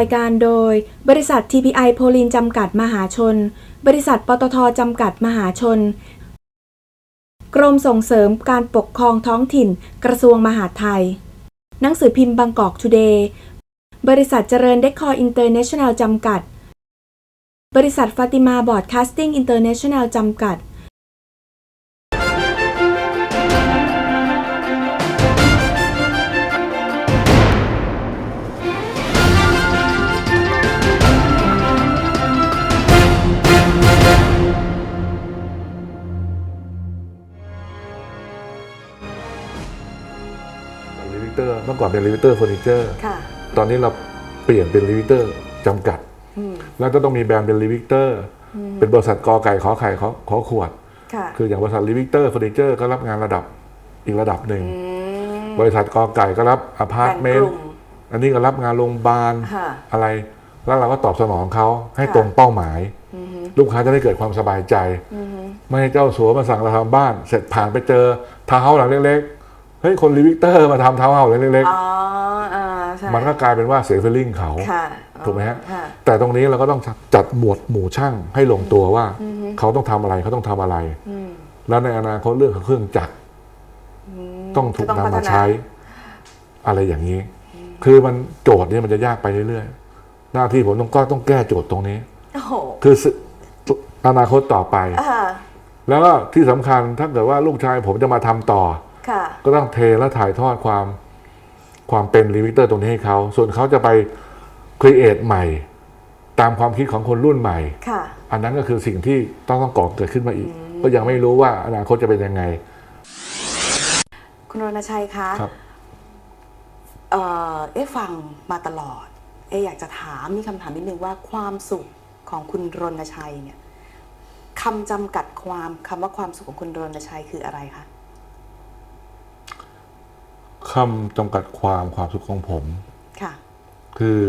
ายการโดย บริษัท TPI โพลินจำกัดมหาชน บริษัทปตทจำกัดมหาชน กรมส่งเสริมการปกครองท้องถิ่น กระทรวงมหาดไทย หนังสือพิมพ์บางกอกทูเดย์ บริษัทเจริญเดคอร์อินเตอร์เนชั่นแนลจำกัด บริษัทฟาติมาบอร์ดคาสติ้งอินเตอร์เนชั่นแนลจำกัด ตอร์เมื่อก่อนเป็นรีวิเตอร์เฟอร์นิเจอร์ค่ะตอนนี้เราเปลี่ยนเป็นรีวิเตอร์จำกัด แล้วก็ต้องมีแบรนด์เป็นรีวิเตอร์ เป็นบริษัทกอไก่ขอไข่ขอขอขวดค่ะคืออย่างบริษัทรีวิเตอร์เฟอร์นิเจอร์ก็รับงานระดับอีกระดับหนึ่ง บริษัทกอไก่ก็รับอพาร์ตเมนแบ่งกลุ่ต์มอันนี้ก็รับงานโรงพยาบาลค่ะอะไร แล้วเราก็ตอบสนองเขาให้ค่ะตรงเป้าหมาย ลูกค้าจะได้เกิดความสบายใจ ไม่ให้เจ้าสัวมาสั่งเราทำบ้าน เสร็จผ่านไปเจอทาวน์เฮาส์หลังเล็กๆ เฮ้ยคนรีวิเตอร์มาทำทาวน์เฮาส์หลังเล็กอ๋ออ่าใช่ๆ มันก็กลายเป็นว่าเสียฟีลลิ่งเขา ค่ะถูกไหมฮะ ค่ะ แต่ตรงนี้เราก็ต้องจัดหมวดหมู่ช่างให้ลงตัวว่า เขาต้องทำอะไรเขาต้องทำอะไร อืมแล้วในอนาคตเรื่องของเครื่องจักรต้องถูกก็ต้องนำพัมาฒนาใช้ อะไรอย่างนี้ คือมันโจทย์เนี่ยมันจะยากไปเรื่อยๆ หน้าที่ผมต้องก็ต้องแก้โจทย์ตรงนี้ โอ้โหคือสึอนาคตต่อไป อ่าแล้วก็ที่สำคัญถ้าเกิดว่าลูกชายผมจะมาทำต่อค่ะ ก็ต้องเทและถ่ายทอดความความเป็นรีวิเตอร์ตรงนี้ให้เขา ส่วนเขาจะไปครีเอทใหม่ ตามความคิดของคนรุ่นใหม่ค่ะอันนั้นก็คือสิ่งที่ต้องต้องก่อเกิดขึ้นมาอีก ก็ยังไม่รู้ว่าอนาคตจะเป็นยังไง คุณรณชัยคะ ครับเอ่อเอ๊ะฟังมาตลอด เอ๊ะอยากจะถามมีคำถามนิดนึงว่าความสุขของคุณรณชัยเนี่ยคำจำกัดความคำว่าความสุขของคุณรณชัยคืออะไรคะ คำจำกัดความความสุขของผม ค่ะ คือ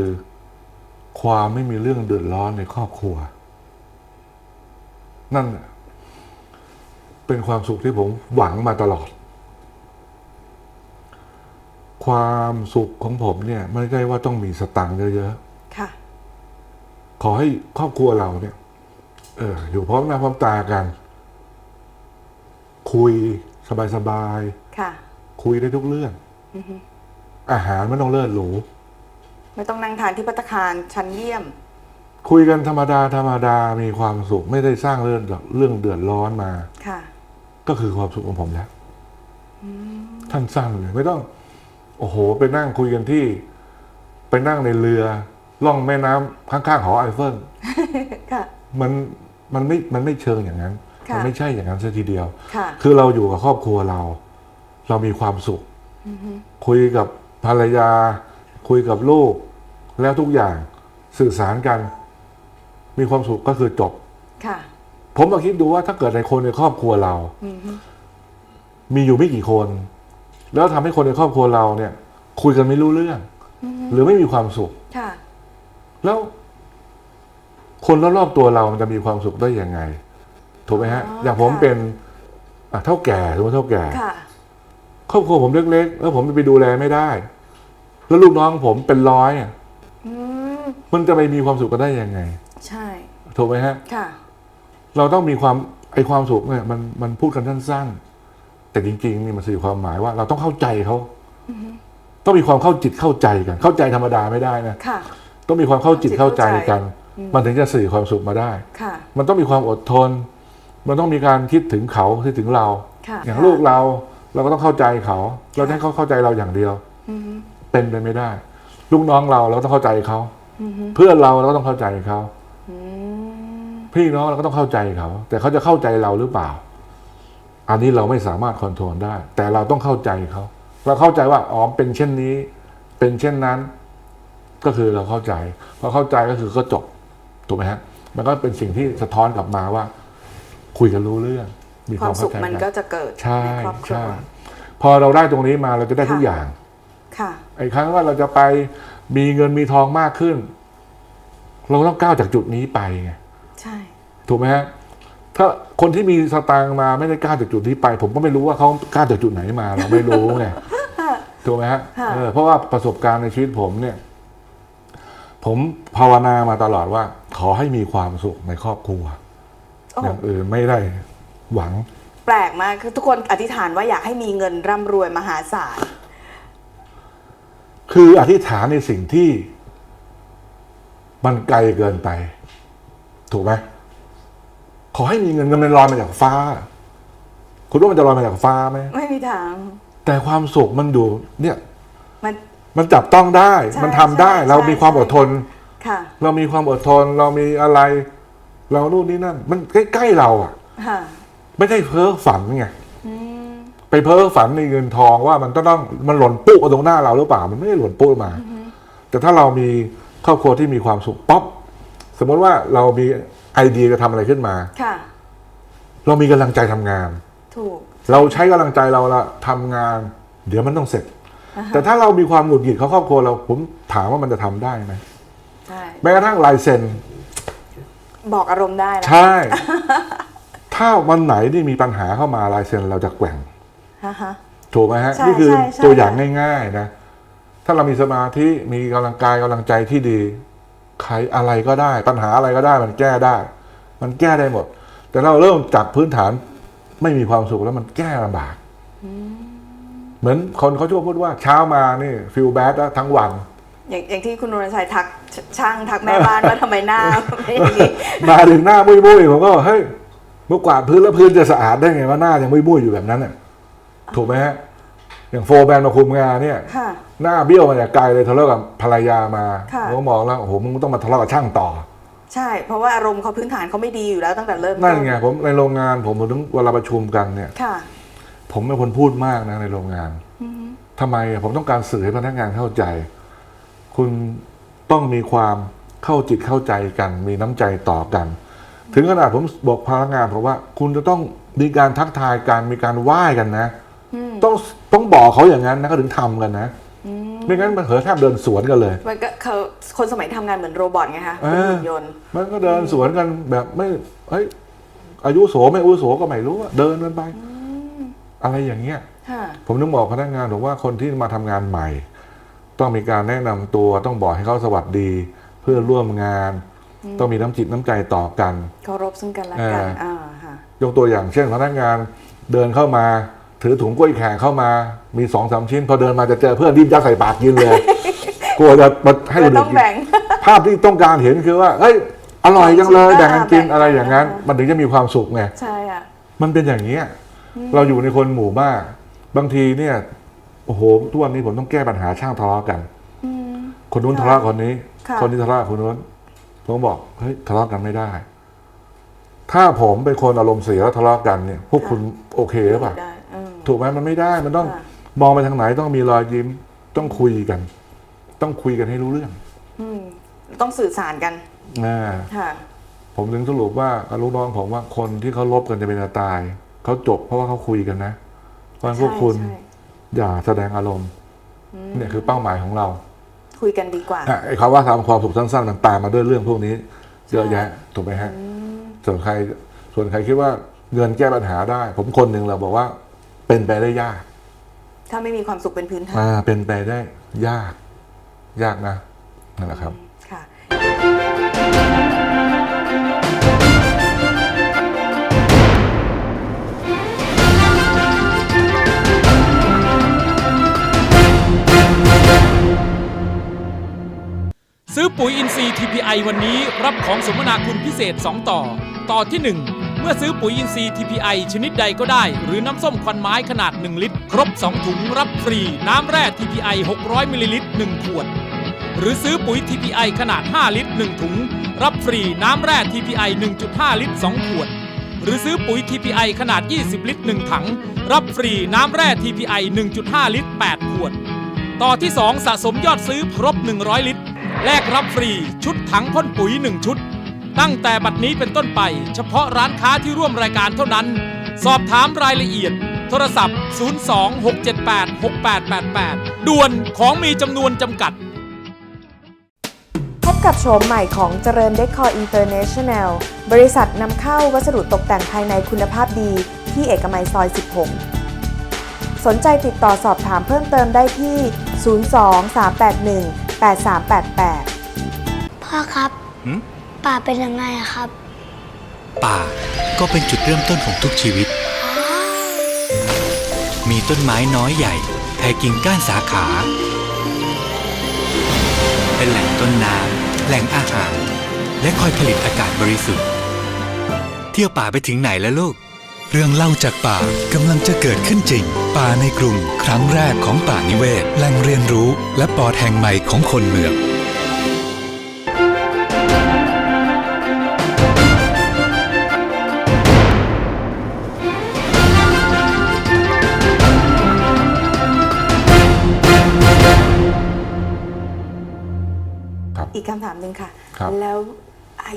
ความไม่มีเรื่องเดือดร้อนในครอบครัว นั่นน่ะเป็นความสุขที่ผมหวังมาตลอด ความสุขของผมเนี่ย ไม่ใช่ว่าต้องมีสตังค์เยอะค่ะๆขอให้ครอบครัวเราเนี่ย เออ อยู่พร้อมหน้าพร้อมตากัน คุยสบายค่ะๆ คุยได้ทุกเรื่อง อาหารไม่ต้องเลิศหรู ไม่ต้องนั่งทานที่พัตตาคารชั้นเยี่ยม คุยกันธรรมดาธรรมดามีความสุข ไม่ได้สร้างเรื่องเรื่องเดือดร้อนมา ค่ะ ก็คือความสุขของผมแล้วท่านสั้นเลยไม่ต้อง โอ้โห ไปนั่งคุยกันที่ ไปนั่งในเรือ ล่องแม่น้ำข้างๆหอไอเฟิลค่ะมันมันไม่มันไม่เชิงอย่างนั้นค่ะมัไม่ใช่อย่างนั้นซะทีเดียวค่ะคือเราอยู่กับครอบครัวเรา เรามีความสุข คุยกับภรรยา คุยกับลูก แล้วทุกอย่างสื่อสารกัน มีความสุขก็คือจบค่ะผมมาคิดดูว่าถ้าเกิดในคนในครอบครัวเรามีอยู่ไม่กี่คน แล้วทำให้คนในครอบครัวเราเนี่ย คุยกันไม่รู้เรื่องหรือไม่มีความสุขค่ะแล้ว คนรอบๆตัวเรามันจะมีความสุขได้ยังไง ถูกไหมฮะอ๋ออย่างผมค่ะเป็นอะเท่าแก่สมมติเท่าแก่ ค่ะครอบครัวผมเล็กๆ แล้วผมไปดูแลไม่ได้ แล้วลูกน้องผมเป็นร้อยอะอืมมันจะไปมีความสุขกันได้ยังไง ใช่ ถูกไหมฮะ ค่ะ เราต้องมีความไอความสุขเนี่ยมันมันพูดกันสั้นๆ แต่จริงๆนี่มันสื่อความหมายว่า เราต้องเข้าใจเขาต้องมีความเข้าจิตเข้าใจกัน เข้าใจธรรมดาไม่ได้นะค่ะ ต้องมีความเข้าจิตเข้าใจกันอืมมันถึงจะสื่อความสุขมาได้ ค่ะ มันต้องมีความอดทน มันต้องมีการคิดถึงเขาคิดถึงเรา ค่ะ อย่างลูกเรา เราก็ต้องเข้าใจเขา เราจะให้เขาเข้าใจเราอย่างเดียวอืมเป็นไปไม่ได้ ลูกน้องเราเราก็ต้องเข้าใจเขาอืมเพื่อนเราเราก็ต้องเข้าใจเขาอืมพี่น้องเราก็ต้องเข้าใจเขา แต่เขาจะเข้าใจเราหรือเปล่า อันนี้เราไม่สามารถคอนโทรลได้ แต่เราต้องเข้าใจเขาเราเข้าใจว่าอ๋อเป็นเช่นนี้ เป็นเช่นนั้น ก็คือเราเข้าใจพอเข้าใจก็คือก็จบถูกไหมฮะมันก็เป็นสิ่งที่สะท้อนกลับมาว่า คุยกันรู้เรื่อง มีความมคาวสุเข้าขใจมันกัก็นจะเกิดใช่ในครอบครัใช่วพอเราได้ตรงนี้มาเราจะได้ทุกค่ะอย่าง ค่ะไอ้ครั้งว่าเราจะไปมีเงินมีทองมากขึ้น เราต้องก้าวจากจุดนี้ไปไงใช่ ถูกไหมฮะถ้าคนที่มีสตางค์มาไม่ได้ก้าวจากจุดที่ไป ผมก็ไม่รู้ว่าเขาก้าวจากจุดไหนมา เราไม่รู้ไงถูกไหมฮะค่ะเออเพราะว่าประสบการณ์ในชีวิตผมเนี่ยผผมภาวนามาตลอดว่า ขอให้มีความสุขในครอบครัวโอ้อย่างอื่นไม่ได้ หวัง แปลกมากคือทุกคนอธิษฐานว่าอยากให้มีเงินร่ำรวยมหาศาล คืออธิษฐานในสิ่งที่ มันไกลเกินไป ถูกไหมขอให้มีเงินเงินมันลอยมาจากฟ้า คุณว่ามันจะลอยมาจากฟ้าไหมไม่มีทาง แต่ความสุขมันอยู่เนี่ย มันมันจับต้องได้ ใช่มันทำได้ ใช่เรามีความอดทน ค่ะ เรามีความอดทน เรามีอะไร เรานู่นนี่นั่น มันใกล้ๆเราอะ ค่ะ ไม่ได้เพ้อฝันไงอืมไปเพ้อฝันในเงินทองว่ามันต้องต้องมันหล่นปุ๊บมาตรงหน้าเราหรือเปล่า มันไม่ได้หล่นปุ๊บมา แต่ถ้าเรามีครอบครัวที่มีความสุขป๊อปสมมติว่าเรามีไอเดียจะทำอะไรขึ้นมาค่ะ เรามีกำลังใจทำงาน ถูก เราใช้กำลังใจเราละทำงาน เดี๋ยวมันต้องเสร็จ แต่ถ้าเรามีความหงุดหงิดของครอบครัวเราผมถามว่ามันจะทำได้ไหมใช่แม้กระทั่งลายเซ็นบอกอารมณ์ได้นะใช่ ถ้าวันไหนที่มีปัญหาเข้ามาลายเซ็นเราจะแกว่งฮะฮะถูกไหมฮะใช่นี่คือใช่ใช่ตัวอย่างง่ายๆนะ ถ้าเรามีสมาธิมีกำลังกายกำลังใจที่ดีใครอะไรก็ได้ ปัญหาอะไรก็ได้มันแก้ได้ มันแก้ได้หมด แต่เราเริ่มจากพื้นฐานไม่มีความสุขแล้วมันแก้ลำบากเหมือนคนเขาชอบพูดว่าเช้ามานี่ฟิลแบดทั้งวัน อย่างอย่างที่คุณนรชัยทักชช่างทักแม่บ้านว่าทำไมหน้าไม่อย่างนี้มาถึงหน้ามุ้ยมุ้ยๆผมก็บอกเฮ้ย เมื่อกวาดพื้นแล้วพื้นจะสะอาดได้ไงว่าหน้ายังมุ้ยมุ้ยๆอยู่แบบนั้นน่ะถูกไหมฮะอย่างโฟร์แบนมาคุมงานเนี่ย ค่ะ หน้าเบี้ยวมาจากไกลเลยทะเลาะกับภรรยามาค่ะผมก็มองแล้วโอ้โหมึงต้องมาทะเลาะกับช่างต่อ ใช่ เพราะว่าอารมณ์เขาพื้นฐานเขาไม่ดีอยู่แล้วตั้งแต่เริ่มนั่นต้ไงผมในโรงงานผมผมถึงเวลาประชุมกันเนี่ย ค่ะ ผมเป็นคนพูดมากนะในโรงงาน อือฮึทำไมอะผมต้องการสื่อให้พนักงานเข้าใจ คุณต้องมีความเข้าจิตเข้าใจกัน มีน้ำใจต่อกัน ถึงขนาดผมบอกพนักงานผมว่า คุณจะต้องมีการทักทายกันมีการไหว้กันนะอืมต้องต้องบอกเขาอย่างนั้นนะเขาถึงทำกันนะอืมไม่งั้นมันเผลอแทบเดินสวนกันเลย มันก็เขาคนสมัยทำงานเหมือนโรบอทไงคะเอเป็นอหุ่นยนต์ มันก็เดินสวนกันแบบไม่เฮ้ยอายุโสไม่อายุโสก็ไม่รู้อะเดินกันไป อะไรอย่างเงี้ยค่ะผมต้องบอกพนักงานผมว่าคนที่มาทำงานใหม่ ต้องมีการแนะนำตัวต้องบอกให้เขาสวัสดี เพื่อนร่วมงาน ต้องมีน้ำจิตน้ำใจต่อกันเคารพซึ่งกันและกันเอออ่อ่าค่ะยกตัวอย่างเช่นพนักงานเดินเข้ามาถือถุงกล้วยแขกเข้ามามีสองสามชิ้น พอเดินมาจะเจอเพื่อนรีบยัดใส่ปากกินเลยกลัวจะมาให้เราคนอื่ต้อนงกินแบ่งภาพที่ต้องการเห็นคือว่าเฮ้ยอร่อยจังเลยอ่าแบ่งกันกินแบ่งอะไรอย่างนั้นอ่ามัมันถึงจะมีความสุขไงใช่อะมันเป็นอย่างนี้ยเราอยู่ในคนหมู่มาก บางทีเนี่ยโอ้โหทุกวันนี้ผมต้องแก้ปัญหาช่างทะเลาะกันอืมคนนู้นค่ะทะเลาะคนนี้ค่ะคนนี้ทะเลาะคนนู้น ผมบอกเฮ้ยทะเลาะกันไม่ได้ ถ้าผมเป็นคนอารมณ์เสียแล้วทะเลาะกันเนี่ย พวกคุณโอเคหรือเปล่าได้อืมถูกไหมมันไม่ได้ มันต้องค่ะ มองไปทางไหนต้องมีรอยยิ้ม ต้องคุยกัน ต้องคุยกันให้รู้เรื่องอืมต้องสื่อสารกันอ่า ค่ะ ผมถึงสรุปว่ากับลูกน้องผมว่าคนที่เขาลบกันจะเป็นจะตายเขาจบเพราะว่าเขาคุยกันนะเพราะฉะนั้นพวกคุณใช่ใช่ อย่าแสดงอารมณ์เนี่ยคือเป้าหมายของเรา คุยกันดีกว่าอะไอ้คำว่าทำความสุขสั้นๆมันตามมาด้วยเรื่องพวกนี้ เยอะแยะถูกไหมฮะส่วนใครส่วนใครคิดว่าเงินแก้ปัญหาได้ ผมคนหนึ่งเราบอกว่าเป็นไปได้ยาก ถ้าไม่มีความสุขเป็นพื้นฐานอ่าเป็นไปได้ยาก ยากนะนั่นแหละครับ ค่ะ ปุ๋ยอินทรีย์ TPI วันนี้รับของสมนาคุณพิเศษ 2 ต่อ ต่อที่ 1 เมื่อซื้อปุ๋ยอินทรีย์ TPI ชนิดใดก็ได้ หรือน้ำส้มควันไม้ขนาด 1 ลิตร ครบ 2 ถุงรับฟรี น้ำแร่ TPI 600มิลลิลิตร1ขวด หรือซื้อปุ๋ย TPI ขนาด 5 ลิตร 1 ถุง รับฟรีน้ำแร่ TPI 1.5 ลิตร 2 ขวด หรือซื้อปุ๋ย TPI ขนาด 20 ลิตร 1 ถัง รับฟรีน้ำแร่ TPI 1.5 ลิตร 8 ขวด ต่อที่ 2 สะสมยอดซื้อครบ 100 ลิตร แลกรับฟรีชุดถังพ่นปุ๋ย 1 ชุด ตั้งแต่บัดนี้เป็นต้นไป เฉพาะร้านค้าที่ร่วมรายการเท่านั้น สอบถามรายละเอียด โทรศัพท์ 026786888 ด่วนของมีจำนวนจำกัด พบกับโฉมใหม่ของเจริญเดคอร์อินเตอร์เนชั่นแนลบริษัทนำเข้าวัสดุตกแต่งภายในคุณภาพดีที่เอกมัยซอย 16สนใจติดต่อสอบถามเพิ่มเติมได้ที่ 02 381 8388 พ่อครับหืมป่าเป็นยังไงอะครับ ป่าก็เป็นจุดเริ่มต้นของทุกชีวิต มีต้นไม้น้อยใหญ่แผ่กิ่งก้านสาขา เป็นแหล่งต้นน้ำแหล่งอาหาร และคอยผลิตอากาศบริสุทธิ์ เที่ยวป่าไปถึงไหนแล้วลูก เรื่องเล่าจากป่ากำลังจะเกิดขึ้นจริง ป่าในกรุงครั้งแรกของป่านิเวศ แหล่งเรียนรู้และปอดแห่งใหม่ของคนเมืองอีกคำถามหนึ่งค่ะครับแล้ว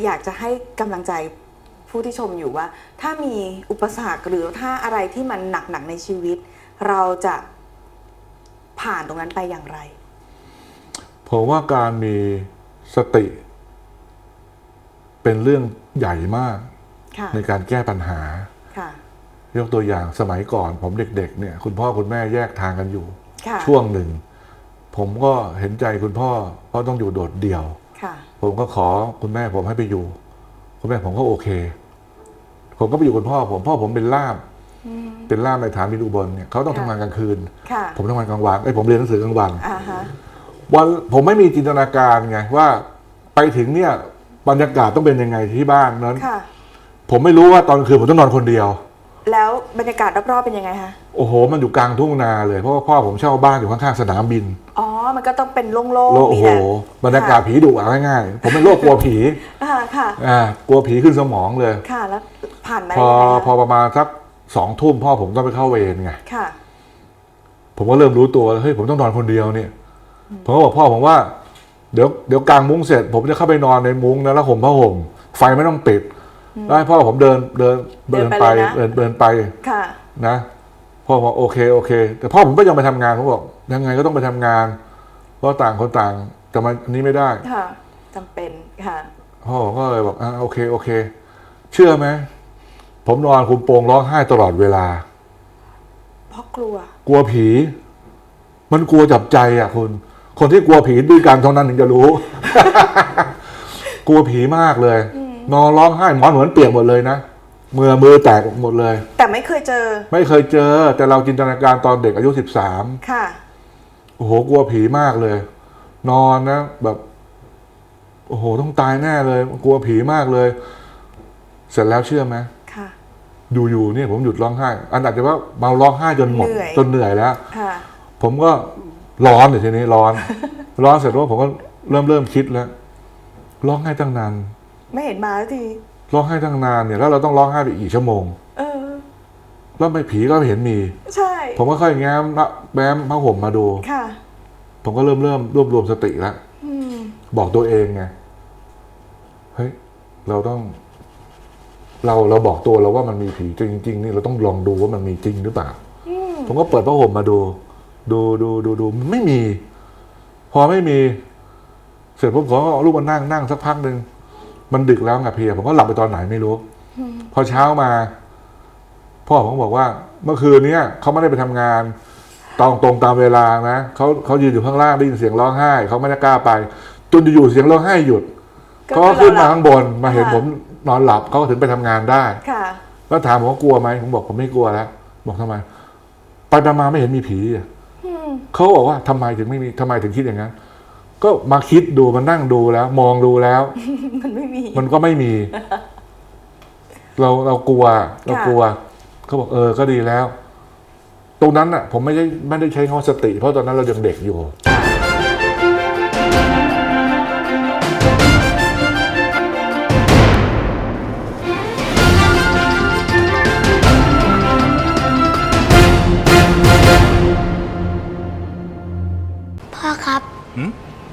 อยากจะให้กำลังใจ ผู้ที่ชมอยู่ว่า ถ้ามีอุปสรรคหรือถ้าอะไรที่มันหนักๆในชีวิต เราจะผ่านตรงนั้นไปอย่างไร ผมว่าการมีสติ เป็นเรื่องใหญ่มากค่ะในการแก้ปัญหาค่ะยกตัวอย่างสมัยก่อน ผมเด็ก ๆ เนี่ย คุณพ่อคุณแม่แยกทางกันอยู่ค่ะช่วงหนึ่ง ผมก็เห็นใจคุณพ่อ เพราะต้องอยู่โดดเดี่ยวค่ะผมก็ขอคุณแม่ผมให้ไปอยู่ คุณแม่ผมก็โอเค ผมก็ไปอยู่คุณพ่อผมพ่อผมเป็นล่ามเป็นล่ามในฐานบินอุบลเนี่ยเขาต้องทำงานกลางคืนค่ะผมทำงานกลางวันไอ้ยผมเรียนหนังสือกลางวันอ่าฮะวันผมไม่มีจินตนาการไงว่าไปถึงเนี่ยบรรยากาศต้องเป็นยังไงที่บ้านนั้นค่ะผมไม่รู้ว่าตอนกลางคืนผมต้องนอนคนเดียว แล้วบรรยากาศรอบๆเป็นยังไงคะโอ้โห มันอยู่กลางทุ่งนาเลยเพราะว่าพ่อผมเช่าบ้านอยู่ข้างๆสนามบินอ๋อมันก็ต้องเป็นโล่งโลๆโอ้มีโหแต่บรรยากาศผีดุเอาง่ายๆผมเป็นโรคกลัวผีอ่าค่ะอ่ากลัวผีขึ้นสมองเลยค่ะแล้ว ผ่านไหมพอยังไงคะพอประมาณสักสองทุ่มพ่อผมต้องไปเข้าเวรไงค่ะ ผมก็เริ่มรู้ตัวแล้วเฮ้ยผมต้องนอนคนเดียวเนี่ย ผมก็บอกพ่อผมว่า เดี๋ยวเดี๋ยวกางมุ้งเสร็จ ผมจะเข้าไปนอนในมุ้งนะแล้วห่มผ้าห่มไฟไม่ต้องปิดแล้วให้พ่อผมเดินเดินเดิเดินนไปไปเลยนะเดินเดินไปค่ะนะพ่อบอกโอเคโอเค แต่พ่อผมก็ยังไปทำงานผมบอกยังไงก็ต้องไปทำงาน เพราะต่างคนต่างจะมาอันนี้ไม่ได้ค่ะจำเป็นค่ะพ่อผมก็เลยบอกอ่าโอเคโอเค เชื่อไหม ผมนอนคุมโปงร้องไห้ตลอดเวลา เพราะกลัว กลัวผี มันกลัวจับใจอะคุณ คนที่กลัวผีด้วยกันเท่านั้นถึงจะรู้ กลัวผีมากเลย นอนร้องไห้หมอนเหมือนเปียกหมดเลยนะมือมือแตกหมดเลย แต่ไม่เคยเจอ ไม่เคยเจอ แต่เราจินตนาการตอนเด็กอายุสิบสามค่ะโอ้โหกลัวผีมากเลย นอนนะแบบโอ้โหต้องตายแน่เลย กลัวผีมากเลย เสร็จแล้วเชื่อไหมค่ะ อยู่ๆเนี่ยผมหยุดร้องไห้ อันอาจจะว่าเมาร้องไห้จนหมด เหนื่อย จนเหนื่อยแล้ว ค่ะ ผมก็ร้อนเลยทีนี้ร้อน ร้อนเสร็จแล้วผมก็เริ่มเริ่มคิดแล้วร้องไห้ตั้งนานไม่เห็นมาสักที ร้องไห้ตั้งนานเนี่ยแล้วเราต้องร้องไห้ไปอีกชั่วโมง เออ แล้วไม่ผีก็ไม่เห็นมี ใช่ ผมก็ค่อยแง้มละแง้มผ้าห่มมาดู ค่ะ ผมก็เริ่มเริ่มรวบรวมสติแล้วอืม บอกตัวเองไงเฮ้ยเราต้อง เราเราบอกตัวเราว่ามันมีผีจริง ๆ นี่เราต้องลองดูว่ามันมีจริงหรือเปล่าอืมผมก็เปิดผ้าห่มมาดู ดูดูดูดูมันไม่มี พอไม่มี เสร็จผมขอเอาลูกมานั่งนั่งสักพักหนึ่งมันดึกแล้วไงเพลียผมก็หลับไปตอนไหนไม่รู้ พอเช้ามา พ่อผมก็บอกว่า เมื่อคืนเนี้ยเขาไม่ได้ไปทำงานตรงตรงตามเวลานะเขาเขายืนอยู่ข้างล่างได้ยินเสียงร้องไห้เขาไม่ได้กล้าไปจนอยู่ๆเสียงร้องไห้หยุดเขาก็ขึ้นมาข้างบนมาเห็นผม นอนหลับเขาก็ถึงไปทำงานได้ค่ะแล้วถามผมว่ากลัวไหมผมบอกผมไม่กลัวแล้วบอกทำไมไปไปมาไม่เห็นมีผีอะอืมเขาบอกว่าทำไมถึงไม่มีทำไมถึงคิดอย่างนั้น ก็มาคิดดูมานั่งดูแล้ว มองดูแล้ว มันไม่มี มันก็ไม่มี เราเรากลัว เรากลัวเขาบอกเออก็ดีแล้ว ตรงนั้นอะ ผมไม่ได้ไม่ได้ใช้คำว่าสติ เพราะตอนนั้นเรายังเด็กอยู่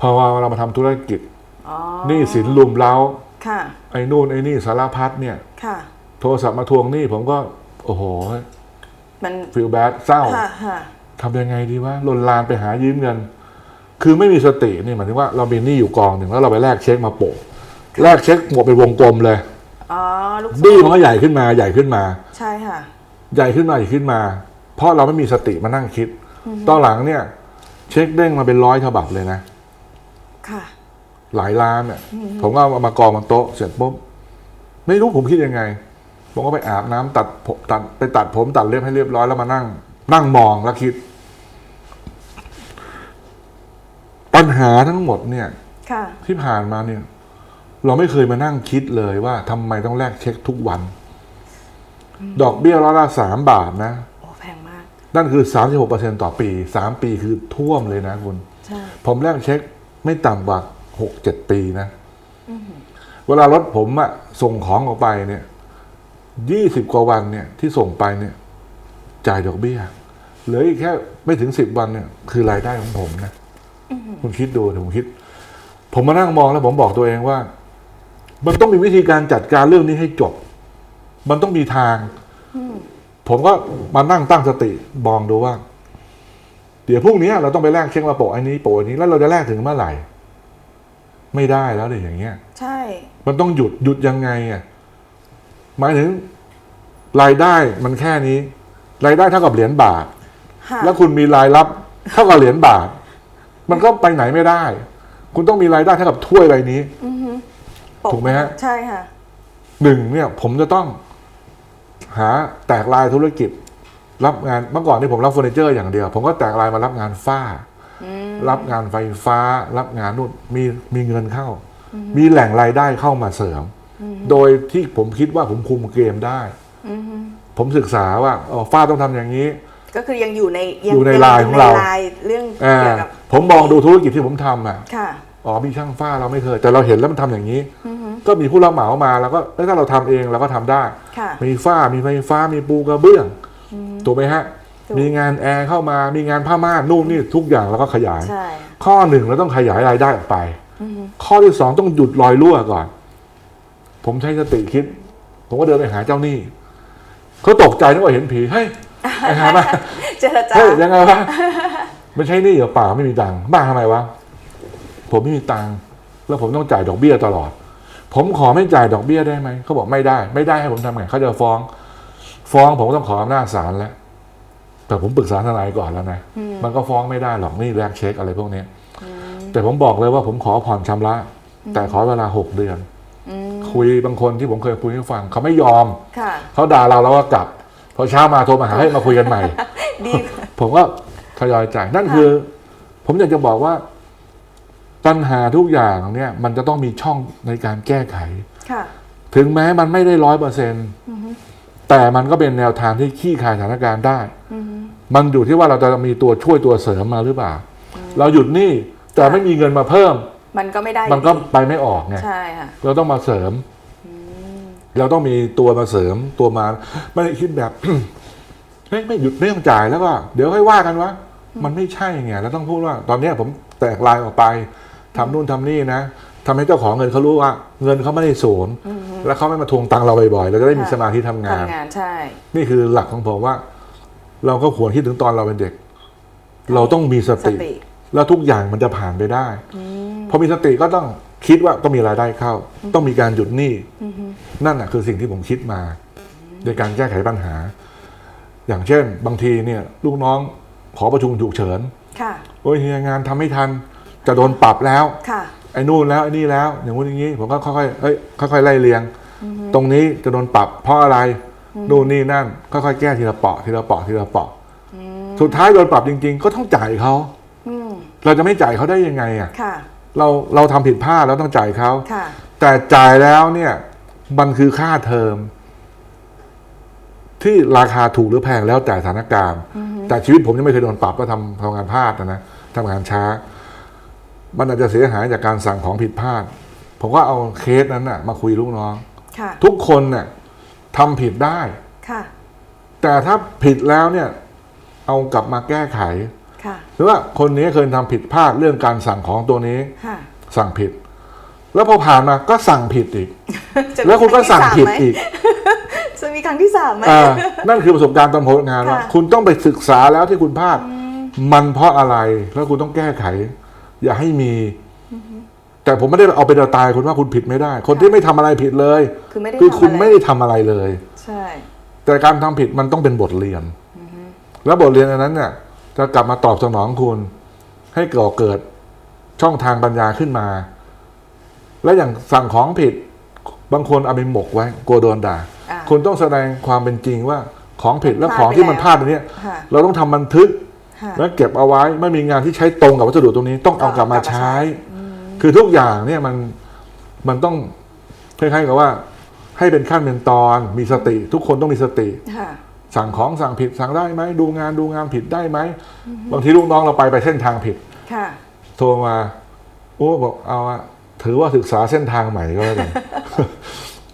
พอเรามาทำธุรกิจหนี้สินลุมเล้าค่ะไอ้นู่นไอ้นี่สารพัดเนี่ยค่ะโทรศัพท์มาทวงหนี้ผมก็ โอ้โห มันฟีลแบดเศร้าค่ะค่ะทำยังไงดีวะลนลานไปหายืมเงิน คือไม่มีสตินี่หมายถึงว่าเรามีหนี้อยู่กองหนึ่งแล้วเราไปแลกเช็คมาโปะแลกเช็คหมดเป็นวงกลมเลยอ๋อลูกบี้มันก็ใหญ่ขึ้นมาใหญ่ขึ้นมา ใช่ค่ะ ใหญ่ขึ้นมาใหญ่ขึ้นมา เพราะเราไม่มีสติมานั่งคิดตอนหลังเนี่ย เช็คเด้งมาเป็นร้อยฉบับเลยนะ ค่ะ หลายล้านเนี่ยผมก็เอามากองบนโต๊ะเสร็จปุ๊บไม่รู้ผมคิดยังไง ผมก็ไปอาบน้ำตัดผมตัดไปตัดผมตัดเล็บให้เรียบร้อยแล้วมานั่ง นั่งมองแล้วคิด ปัญหาทั้งหมดเนี่ยค่ะที่ผ่านมาเนี่ย เราไม่เคยมานั่งคิดเลยว่าทำไมต้องแลกเช็คทุกวัน ดอกเบี้ยร้อยละสามบาทนะโอ้แพงมาก นั่นคือสามสิบหกเปอร์เซ็นต่อปีสามปีคือท่วมเลยนะคุณใช่ผมแลกเช็ค ไม่ต่ำกว่าหกเจ็ดปีนะ เวลารถผมอะส่งของออกไปเนี่ยยี่สิบกว่าวันเนี่ยที่ส่งไปเนี่ย จ่ายดอกเบี้ยเหลืออีกแค่ไม่ถึงสิบวันเนี่ย คือรายได้ของผมนะคุณคิดดูผมคิด ผมมานั่งมองแล้วผมบอกตัวเองว่า มันต้องมีวิธีการจัดการเรื่องนี้ให้จบ มันต้องมีทาง ผมก็มานั่งตั้งสติมองดูว่าเดี๋ยวพรุ่งนี้เราต้องไปแลกเช็คมาโปะอันนี้โปะอันนี้แล้วเราจะแลกถึงเมื่อไหร่ ไม่ได้แล้วเลยอย่างเงี้ย ใช่ มันต้องหยุดหยุดยังไงอะหมายถึง รายได้มันแค่นี้ รายได้เท่ากับเหรียญบาทค่ะแล้วคุณมีรายรับเท่ากับเหรียญบาท มันก็ไปไหนไม่ได้ คุณต้องมีรายได้เท่ากับถ้วยใบนี้ปถูกไหมฮะ ใช่ค่ะหนึ่งเนี่ย ผมจะต้อง หาแตกลายธุรกิจ รับงานเมื่อก่อนนี่ผมรับเฟอร์นิเจอร์อย่างเดียว ผมก็แตกลายมารับงานฝ้า รับงานไฟฟ้า รับงานนู่นมีมีเงินเข้า มีแหล่งรายได้เข้ามาเสริม โดยที่ผมคิดว่าผมคุมเกมได้ ผมศึกษาว่าอ๋อฝ้าต้องทำอย่างนี้ ก็คือยังอยู่ในงอยู่ในงลายของเราในลายเรื่องอ่าเกี่ยวกับผมมองดูธุรกิจที่ผมทำอะค่ะอ๋อมีช่างฝ้าเราไม่เคย แต่เราเห็นแล้วมันทำอย่างนี้ก็มีผู้รับเหมามาแล้วก็เอ้ยถ้าเราทำเองเราก็ทำได้ค่ะมีฝ้ามีไฟฟ้ามีปูกระเบื้อง ถูกไหมฮะถูกมีงานแอร์เข้ามามีงานผ้าม่านนู่นนี่ทุกอย่างเราก็ขยายใช่ข้อหนึ่งเราต้องขยายรายได้ออกไป ข้อที่สองต้องหยุดรอยรั่วก่อน ผมใช้สติคิด ผมก็เดินไปหาเจ้าหนี้เขาตกใจนึกว่าเห็นผีเฮ้ยไปหามาเจรจาเฮ้ยยังไงวะไม่ใช่หนี่เหรอเปล่าไม่มีตังค์บ้าทำไมวะผมไม่มีตังค์แล้วผมต้องจ่ายดอกเบี้ยตลอด ผมขอไม่จ่ายดอกเบี้ยได้ไหมเขาบอกไม่ได้ ไม่ได้ให้ผมทำไงเขาจะฟ้อง ฟ้องผมก็ต้องขออำนาจศาลแล้วแต่ผมปรึกษาทนายก่อนแล้วนะ มันก็ฟ้องไม่ได้หรอกนี่แลกเช็คอะไรพวกเนี้ยแต่ผมบอกเลยว่าผมขอผ่อนชำระ แต่ขอเวลาหกเดือนคุยบางคนที่ผมเคยคุยให้ฟัง เขาไม่ยอมค่ะเขาด่าเราแล้วก็กลับพอเช้ามาโทรมาหาให้มาคุยกันใหม่ดีผมก็ทยอยจ่ายนั่นคือ ผมอยากจะบอกว่าปัญหาทุกอย่างเนี่ยมันจะต้องมีช่องในการแก้ไขค่ะถึงแม้มันไม่ได้ร้อยเปอร์เซ็น แต่มันก็เป็นแนวทางที่ขี้คายสถานการณ์ได้ มันอยู่ที่ว่าเราจะมีตัวช่วยตัวเสริมมาหรือเปล่า เราหยุดหนี้แต่ไม่มีเงินมาเพิ่ม มันก็ไม่ได้ มันก็อยู่ดีไปไม่ออกไง ใช่ค่ะ เราต้องมาเสริม เราต้องมีตัวมาเสริมตัวมา ไม่ได้คิดแบบเฮ้ยไม่หยุดไม่ต้องจ่ายแล้วก็เดี๋ยวค่อยว่ากันวะ มันไม่ใช่ไงเราต้องพูดว่า ตอนเนี้ยผมแตกลายออกไปทำนู่นทำนี่นะทำให้เจ้าของเงินเขารู้ว่า เงินเขาไม่ได้ศูนย์ แล้วเขาไม่มาทวงตังค์เราบ่อยๆเราจะได้มีค่ะสมาธิทำงานทำงานใช่ นี่คือหลักของผมว่า เราก็ควรคิดถึงตอนเราเป็นเด็ก เราต้องมีสสติติ แล้วทุกอย่างมันจะผ่านไปได้พอมีสติก็ต้องคิดว่าต้องมีรายได้เข้า ต้องมีการหยุดหนี้นั่นน่ะคือสิ่งที่ผมคิดมา ในการแก้ไขปัญหา อย่างเช่น บางทีเนี่ย ลูกน้องขอประชุมฉุกเฉินค่ะโอ้ยเฮียงานทำไม่ทัน จะโดนปรับแล้วค่ะ ไอ้นู่นแล้วไอ้นี่แล้ว อย่างงู้นอย่างนี้ ผมก็ค่อยๆเอ้ยค่อยๆไล่เรียง ตรงนี้จะโดนปรับเพราะอะไรนู่นนี่นั่น ค่อยๆแก้ทีละเปาะทีละเปาะทีละเปาะสุดท้ายโดนปรับจริง ๆ ก็ต้องจ่ายเขาอืมเราจะไม่จ่ายเขาได้ยังไงอะค่ะเราเราทำผิดพลาดแล้วต้องจ่ายเขาค่ะแต่จ่ายแล้วเนี่ย มันคือค่าเทอม ที่ราคาถูกหรือแพงแล้วแต่สถานการณ์ แต่ชีวิตผมยังไม่เคยโดนปรับว่าทำทำงานพลาดนะนะทำงานช้า มันอาจจะเสียหายจากการสั่งของผิดพลาด ผมก็เอาเคสนั้นน่ะ มาคุยลูกน้องค่ะทุกคนเนี่ยทำผิดได้ค่ะแต่ถ้าผิดแล้วเนี่ย เอากลับมาแก้ไขค่ะหรือว่าคนนี้เคยทำผิดพลาดเรื่องการสั่งของตัวนี้ค่ะสั่งผิด แล้วพอผ่านมาก็สั่งผิดอีกจะมีแล้วคุณก็สั่งผิดครั้ที่อีกสามไหมจะมีครั้งที่สามไหมอ่านั่นคือประสบการณ์ตอนผมทำงานว่าค่ะคุณต้องไปศึกษาแล้วที่คุณพลาด มันเพราะอะไรแล้วคุณต้องแก้ไข อย่าให้มี แต่ผมไม่ได้เอาไปตายคุณว่าคุณผิดไม่ได้ คนที่ไม่ทำอะไรผิดเลย คือไม่ได้คือทำคุณอะไรไม่ได้ทำอะไรเลย ใช่ แต่การทำผิดมันต้องเป็นบทเรียนแล้วบทเรียนอันนั้นเนี่ยจะกลับมาตอบสนองคุณ ให้ก่อเกิดช่องทางปัญญาขึ้นมา และอย่างสั่งของผิด บางคนเอาไปหมกไว้กลัวโดนด่าอ่าคุณต้องแสดงความเป็นจริงว่าของผิดและพลาดของที่ไปมันแล้วพลาดตรงเนี้ยค่ะเราต้องทำบันทึกค่ะ แล้วเก็บเอาไว้ไม่มีงานที่ใช้ตรงกับวัสดุตรงนี้ต้องเอากลับมาใช้ คือทุกอย่างเนี่ยมันมันต้องคล้ายๆกับว่า ให้เป็นขั้นเป็นตอนมีสติ ทุกคนต้องมีสติค่ะสั่งของสั่งผิดสั่งได้ไหมดูงานดูงานผิดได้ไหมบางทีลูกน้องเราไปไปเส้นทางผิดค่ะโทรมาโอ้บอกเอาอะถือว่าศึกษาเส้นทางใหม่ก็แล้วกัน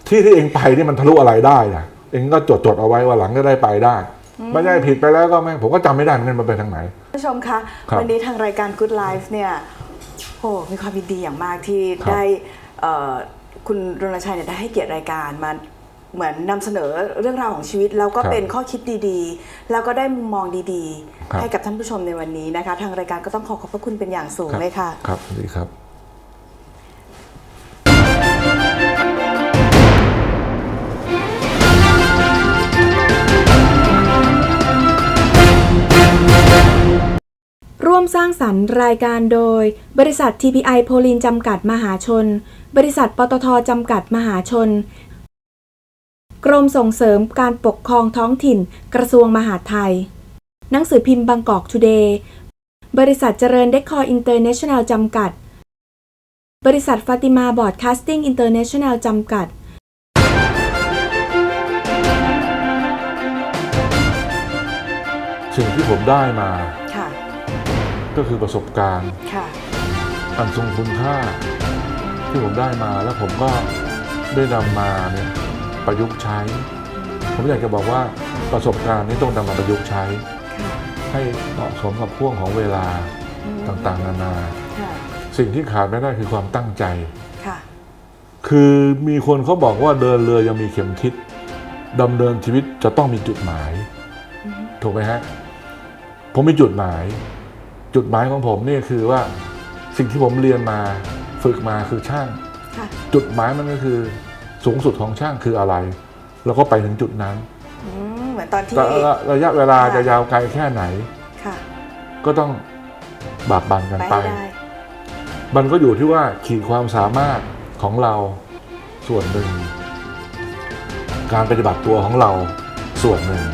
ที่ที่เองไปนี่มันทะลุอะไรได้อะเองก็จดจดๆเอาไว้ว่าหลังก็ได้ไปได้ ไม่ได้ผิดไปแล้วก็ไม่ผมก็จำไม่ได้เหมือนกันมันไปทางไหน ผู้ชมคะ ครับวันนี้ทางรายการ Good Life เนี่ยโอ้มีความยินดีอย่างมากที่ครับได้เอ่อคุณรณชัยเนี่ยได้ให้เกียรติรายการมาเหมือนนำเสนอเรื่องราวของชีวิต แล้วก็ครับเป็นข้อคิดดีๆ แล้วก็ได้มุมมองดีครับ ๆ ให้กับท่านผู้ชมในวันนี้นะคะ ทางรายการก็ต้องขอขอบพระคุณเป็นอย่างสูงรับเลยค่ะ ครับสวัสดีครับ ร่วมสร้างสรรค์รายการโดย บริษัท TPI โพลินจำกัดมหาชน บริษัทปตทจำกัดมหาชน กรมส่งเสริมการปกครองท้องถิ่น กระทรวงมหาดไทย หนังสือพิมพ์บางกอกทูเดย์ บริษัทเจริญเดคอร์อินเตอร์เนชั่นแนลจำกัด บริษัทฟาติมาบอร์ดคาสติ้งอินเตอร์เนชั่นแนลจำกัดสิ่งที่ผมได้มา ก็คือประสบการณ์ค่ะอันทรงคุณค่า ที่ผมได้มาแล้วผมก็ได้นำมาเนี่ยประยุกต์ใช้ ผมอยากจะบอกว่าประสบการณ์นี้ต้องนำมาประยุกต์ใช้ค่ะให้เหมาะสมกับพ่วงของเวลาอืมต่างๆ นานาค่ะสิ่งที่ขาดไม่ได้คือความตั้งใจค่ะคือมีคนเขาบอกว่าเดินเรือยังมีเข็มทิศดำเนินชีวิตจะต้องมีจุดหมาย ถูกไหมฮะ ผมมีจุดหมาย จุดหมายของผมนี่คือว่าสิ่งที่ผมเรียนมาฝึกมาคือช่างค่ะจุดหมายมันก็คือสูงสุดของช่างคืออะไร แล้วก็ไปถึงจุดนั้นอืมเหมือนตอนที่แต่ระยะเวลาค่ะจะยาวไกลแค่ไหนค่ะก็ต้องบากบั่นกันไปไปให้ได้มันก็อยู่ที่ว่าขีดความสามารถของเราส่วนหนึ่ง การปฏิบัติตัวของเราส่วนหนึ่ง